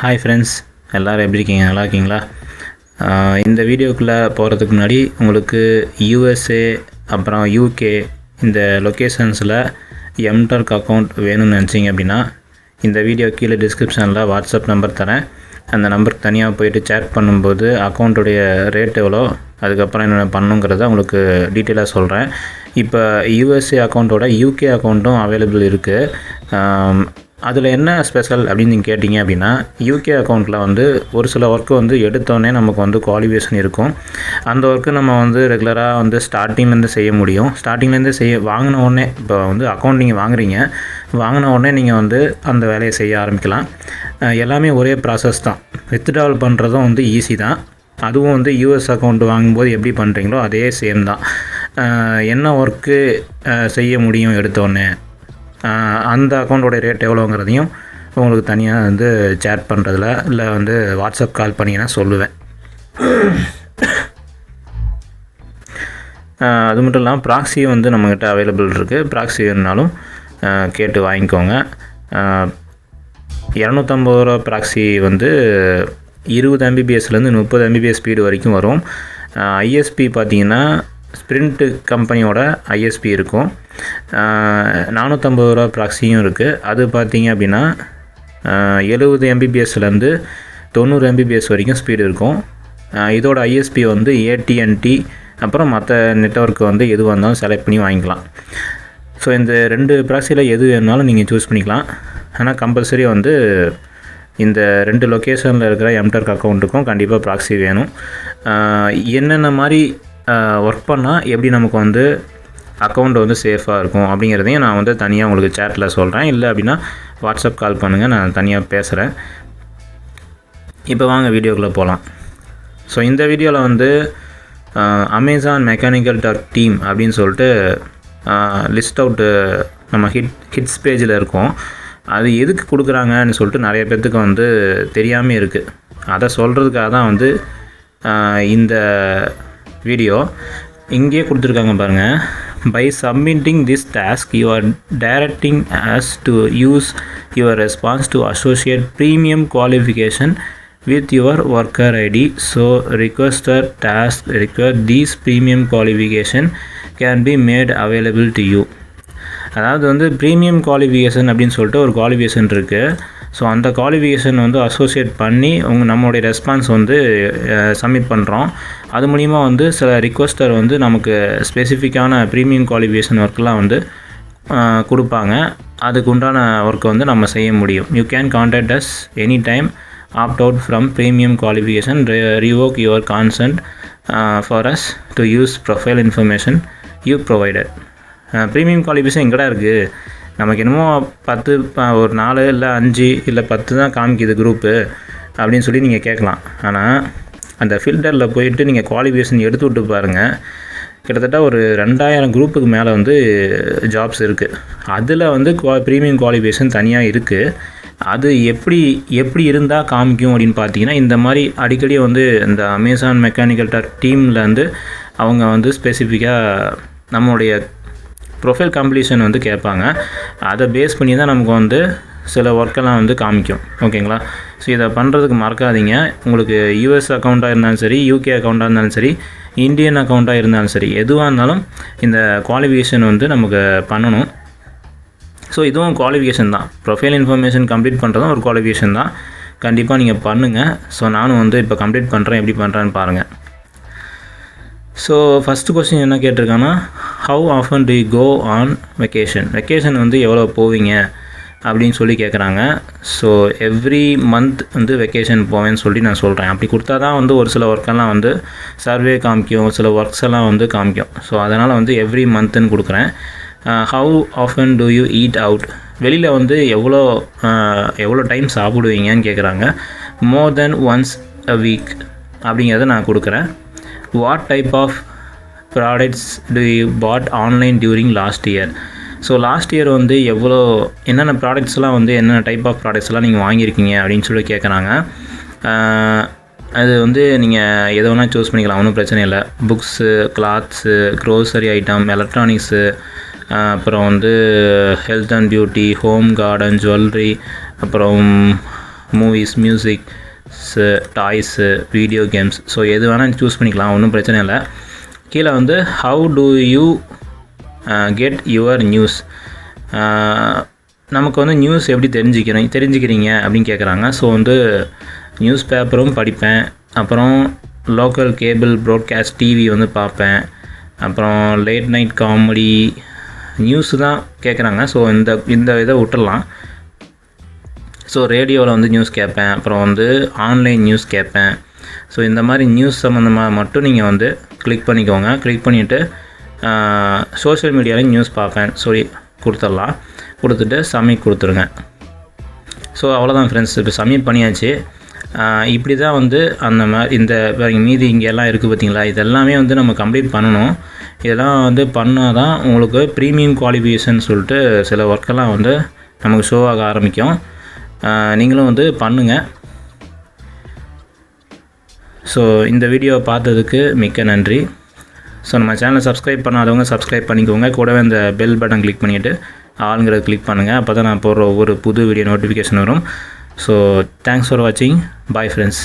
Hi friends எல்லோரும் எப்படி இருக்கீங்க? நல்லா இருக்கீங்களா? இந்த வீடியோக்குள்ளே போகிறதுக்கு முன்னாடி உங்களுக்கு யூஎஸ்ஏ அப்புறம் யூகே இந்த லொக்கேஷன்ஸில் எம்டர்க் அக்கௌண்ட் வேணும்னு நினச்சிங்க அப்படின்னா இந்த வீடியோ கீழே டிஸ்கிரிப்ஷனில் வாட்ஸ்அப் நம்பர் தரேன். அந்த நம்பருக்கு தனியாக போயிட்டு சேட் பண்ணும்போது அக்கௌண்ட்டுடைய ரேட் எவ்வளோ அதுக்கப்புறம் என்னென்ன பண்ணுங்கிறத உங்களுக்கு டீட்டெயிலாக சொல்கிறேன் இப்போ யூஎஸ்ஏ அக்கௌண்ட்டோட யூகே அக்கௌண்ட்டும் அவைலபிள் இருக்குது அதில் என்ன ஸ்பெஷல் அப்படின்னு நீங்கள் கேட்டிங்க அப்படின்னா யூகே அக்கௌண்ட்டில் வந்து ஒரு சில ஒர்க்கு வந்து எடுத்தோடனே நமக்கு வந்து குவாலிஃபிகேஷன் இருக்கும். அந்த ஒர்க்கு நம்ம வந்து ரெகுலராக வந்து ஸ்டார்டிங்லேருந்து செய்ய முடியும். ஸ்டார்டிங்லேருந்து செய்ய வாங்கின உடனே இப்போ வந்து அக்கௌண்ட் நீங்கள் வாங்குறீங்க. வாங்கின உடனே நீங்கள் வந்து அந்த வேலையை செய்ய ஆரம்பிக்கலாம். எல்லாமே ஒரே ப்ராசஸ் தான். வித்ட்ராவல் பண்ணுறதும் வந்து ஈஸி தான். அதுவும் வந்து யூஎஸ் அக்கௌண்ட் வாங்கும்போது எப்படி பண்ணுறீங்களோ அதே சேம் தான். என்ன ஒர்க்கு செய்ய முடியும் எடுத்தோடனே அந்த அக்கௌண்ட்டோட ரேட் எவ்வளோங்கிறதையும் உங்களுக்கு தனியாக வந்து சேட் பண்ணுறதுல இல்லை வந்து வாட்ஸ்அப் கால் பண்ணிங்கன்னா சொல்லுவேன். அது மட்டும் இல்லாமல் ப்ராக்ஸி வந்து நம்மக்கிட்ட அவைலபிள் இருக்குது ப்ராக்ஸி வேணுனாலும் கேட்டு வாங்கிக்கோங்க. இரநூத்தம்பது ரூபா ப்ராக்ஸி வந்து இருபது எம்பிபிஎஸ்லேருந்து முப்பது எம்பிபிஎஸ் ஸ்பீடு வரைக்கும் வரும். ஐஎஸ்பி பார்த்தீங்கன்னா ஸ்ப்ரிண்ட்டு கம்பெனியோட ஐஎஸ்பி இருக்கும். நானூற்றம்பது ரூபா ப்ராக்ஸியும் இருக்குது அது பார்த்தீங்க அப்படின்னா எழுபது எம்பிபிஎஸ்லேருந்து தொண்ணூறு எம்பிபிஎஸ் வரைக்கும் ஸ்பீடு இருக்கும். இதோட ஐஎஸ்பி வந்து ஏடிஎன்டி அப்புறம் மற்ற நெட்ஒர்க் வந்து எதுவாக இருந்தாலும் செலக்ட் பண்ணி வாங்கிக்கலாம். ஸோ இந்த ரெண்டு ப்ராக்ஸியில் எது வேணாலும் நீங்கள் சூஸ் பண்ணிக்கலாம். ஆனால் கம்பல்சரி வந்து இந்த ரெண்டு லொக்கேஷனில் இருக்கிற எம்டர்க் அக்கௌண்ட்டுக்கும் கண்டிப்பாக ப்ராக்ஸி வேணும். என்னென்ன மாதிரி ஒர்க் பண்ணால் எப்படி நமக்கு வந்து அக்கௌண்ட் வந்து சேஃபாக இருக்கும் அப்படிங்கிறதையும் நான் வந்து தனியாக உங்களுக்கு சேட்டில் சொல்கிறேன் இல்லை அப்படின்னா வாட்ஸ்அப் கால் பண்ணுங்கள் நான் தனியாக பேசுகிறேன் இப்போ வாங்க வீடியோக்குள்ளே போகலாம் ஸோ இந்த வீடியோவில் வந்து அமேசான் மெக்கானிக்கல் டாட் டீம் அப்படின்னு சொல்லிட்டு லிஸ்ட் அவுட்டு நம்ம ஹிட் ஹிட்ஸ் பேஜில் இருக்கும். அது எதுக்கு கொடுக்குறாங்கன்னு சொல்லிட்டு நிறைய பேர்த்துக்கு வந்து தெரியாமல் இருக்குது அதை சொல்கிறதுக்காக தான் வந்து இந்த வீடியோ இங்கேயே கொடுத்துருக்காங்க பாருங்கள் by submitting this task you are directing us to use your response to associate premium qualification with your worker id so requester task require these premium qualification can be made available to you. அதாவது வந்து premium qualification அப்படின்னு சொல்லிட்டு ஒரு qualification இருக்குது so அந்த qualification வந்து associate பண்ணி உங்கள் நம்மளுடைய ரெஸ்பான்ஸ் வந்து சப்மிட் பண்ணுறோம் அது மூலிமா வந்து சில ரிக்வஸ்டர் வந்து நமக்கு ஸ்பெசிஃபிக்கான ப்ரீமியம் குவாலிஃபிகேஷன் ஒர்க்கெலாம் வந்து கொடுப்பாங்க. அதுக்கு உண்டான ஒர்க்கை வந்து நம்ம செய்ய முடியும். You can contact us any time opt out from premium qualification revoke your consent for us to use profile information you provided premium qualification எங்கடா இருக்குது நமக்கு என்னமோ பத்து ஒரு நாலு இல்லை அஞ்சு இல்லை பத்து தான் காமிக்குது குரூப்பு அப்படின்னு சொல்லி நீங்கள் கேட்கலாம். ஆனால் அந்த ஃபில்டரில் போயிட்டு நீங்கள் குவாலிஃபிகேஷன் எடுத்து விட்டு பாருங்கள் கிட்டத்தட்ட ஒரு ரெண்டாயிரம் குரூப்புக்கு மேலே வந்து ஜாப்ஸ் இருக்குது அதில் வந்து குவா ப்ரீமியம் குவாலிஃபிகேஷன் தனியாக இருக்குது அது எப்படி எப்படி இருந்தால் காமிக்கும் அப்படின்னு பார்த்தீங்கன்னா இந்த மாதிரி அடிக்கடி வந்து இந்த அமேசான் மெக்கானிக்கல் டீமில் வந்து அவங்க வந்து ஸ்பெசிஃபிக்காக நம்மளுடைய ப்ரொஃபைல் கம்ப்ளீஷன் வந்து கேட்பாங்க. அதை பேஸ் பண்ணி தான் நமக்கு வந்து சில ஒர்க்கெல்லாம் வந்து காமிக்கும். ஓகேங்களா ஸோ இதை பண்ணுறதுக்கு மறக்காதீங்க. உங்களுக்கு யூஎஸ் அக்கௌண்ட்டாக இருந்தாலும் சரி யூகே அக்கௌண்ட்டாக இருந்தாலும் சரி இந்தியன் அக்கௌண்ட்டாக இருந்தாலும் சரி எதுவாக இருந்தாலும் இந்த குவாலிஃபிகேஷன் வந்து நமக்கு பண்ணணும். ஸோ இதுவும் குவாலிஃபிகேஷன் தான். ப்ரொஃபைல் இன்ஃபர்மேஷன் கம்ப்ளீட் பண்ணுறதும் ஒரு குவாலிஃபிகேஷன் தான். கண்டிப்பாக நீங்கள் பண்ணுங்கள் ஸோ நானும் வந்து இப்போ கம்ப்ளீட் பண்ணுறேன் எப்படி பண்ணுறேன்னு பாருங்கள் ஸோ ஃபஸ்ட்டு கொஸ்டின் என்ன கேட்டிருக்காங்கன்னா how often do you go on vacation vacation வந்து எவ்வளோ போவீங்க அப்படின்னு சொல்லி கேட்குறாங்க. ஸோ எவ்ரி மந்த் வந்து வெக்கேஷன் போவேன்னு சொல்லி நான் சொல்கிறேன் அப்படி கொடுத்தா தான் வந்து ஒரு சில ஒர்க்கெல்லாம் வந்து சர்வே காமிக்கும். சில ஒர்க்ஸ் எல்லாம் வந்து காமிக்கும். ஸோ அதனால் வந்து எவ்ரி மந்த்துன்னு கொடுக்குறேன். How often do you eat out வெளியில் வந்து எவ்வளோ uh, எவ்வளோ டைம் சாப்பிடுவீங்கன்னு கேட்குறாங்க. மோர் தென் ஒன்ஸ் அ வீக் அப்படிங்கிறத நான் கொடுக்குறேன். What type of products do bought online during last year so last year வந்து எவ்வளோ என்னென்ன ப்ராடக்ட்ஸ்லாம் வந்து என்னென்ன டைப் ஆஃப் ப்ராடக்ட்ஸ்லாம் நீங்கள் வாங்கியிருக்கீங்க அப்படின்னு சொல்லி கேட்குறாங்க அது வந்து நீங்கள் எதை வேணால் சூஸ் பண்ணிக்கலாம் ஒன்றும் பிரச்சனை இல்லை. Books clothes grocery item electronics அப்புறம் வந்து health and beauty home garden jewellery அப்புறம் movies music toys video games. So எது வேணால் சூஸ் பண்ணிக்கலாம் ஒன்றும் பிரச்சனை இல்லை. கீழே வந்து how do you get your news நமக்கு வந்து நியூஸ் எப்படி தெரிஞ்சுக்கிறீங்க தெரிஞ்சுக்கிறீங்க அப்படின்னு கேட்குறாங்க. ஸோ வந்து நியூஸ் பேப்பரும் படிப்பேன். அப்புறம் லோக்கல் கேபிள் ப்ராட்காஸ்ட் டிவி வந்து பார்ப்பேன். அப்புறம் லேட் நைட் காமெடி நியூஸ் தான் கேட்குறாங்க. ஸோ இந்த இந்த இதை விட்டுடலாம். ஸோ ரேடியோவில் வந்து நியூஸ் கேட்பேன் அப்புறம் வந்து ஆன்லைன் நியூஸ் கேட்பேன் ஸோ இந்த மாதிரி நியூஸ் சம்மந்தமாக மட்டும் நீங்கள் வந்து கிளிக் பண்ணிக்கோங்க. கிளிக் பண்ணிவிட்டு சோஷியல் மீடியாவிலையும் நியூஸ் பார்ப்பேன். சொல்லி கொடுத்துடலாம். கொடுத்துட்டு சப்மிட் கொடுத்துருங்க. ஸோ அவ்வளோதான் ஃப்ரெண்ட்ஸ் இப்போ சப்மிட் பண்ணியாச்சு. இப்படி தான் வந்து அந்த மாதிரி இந்த பாருங்க, மீதி இங்கே எல்லாம் இருக்குது பார்த்தீங்களா இதெல்லாமே வந்து நம்ம கம்ப்ளீட் பண்ணணும். இதெல்லாம் வந்து பண்ணால் தான் உங்களுக்கு ப்ரீமியம் குவாலிஃபிகேஷன் சொல்லிட்டு சில ஒர்க்கெல்லாம் வந்து நமக்கு ஷோ ஆக ஆரம்பிக்கும். நீங்களும் வந்து பண்ணுங்கள் ஸோ இந்த வீடியோவை பார்த்ததுக்கு மிக்க நன்றி. ஸோ நம்ம சேனலை சப்ஸ்கிரைப் பண்ணாதவங்க சப்ஸ்கிரைப் பண்ணிக்கோங்க. கூடவே இந்த பெல் பட்டன் கிளிக் பண்ணிவிட்டு ஆளுங்கிறத கிளிக் பண்ணுங்கள் அப்போ தான் நான் போடுற ஒவ்வொரு புது வீடியோ நோட்டிஃபிகேஷன் வரும். ஸோ தேங்க்ஸ் ஃபார் வாட்சிங் பாய் ஃப்ரெண்ட்ஸ்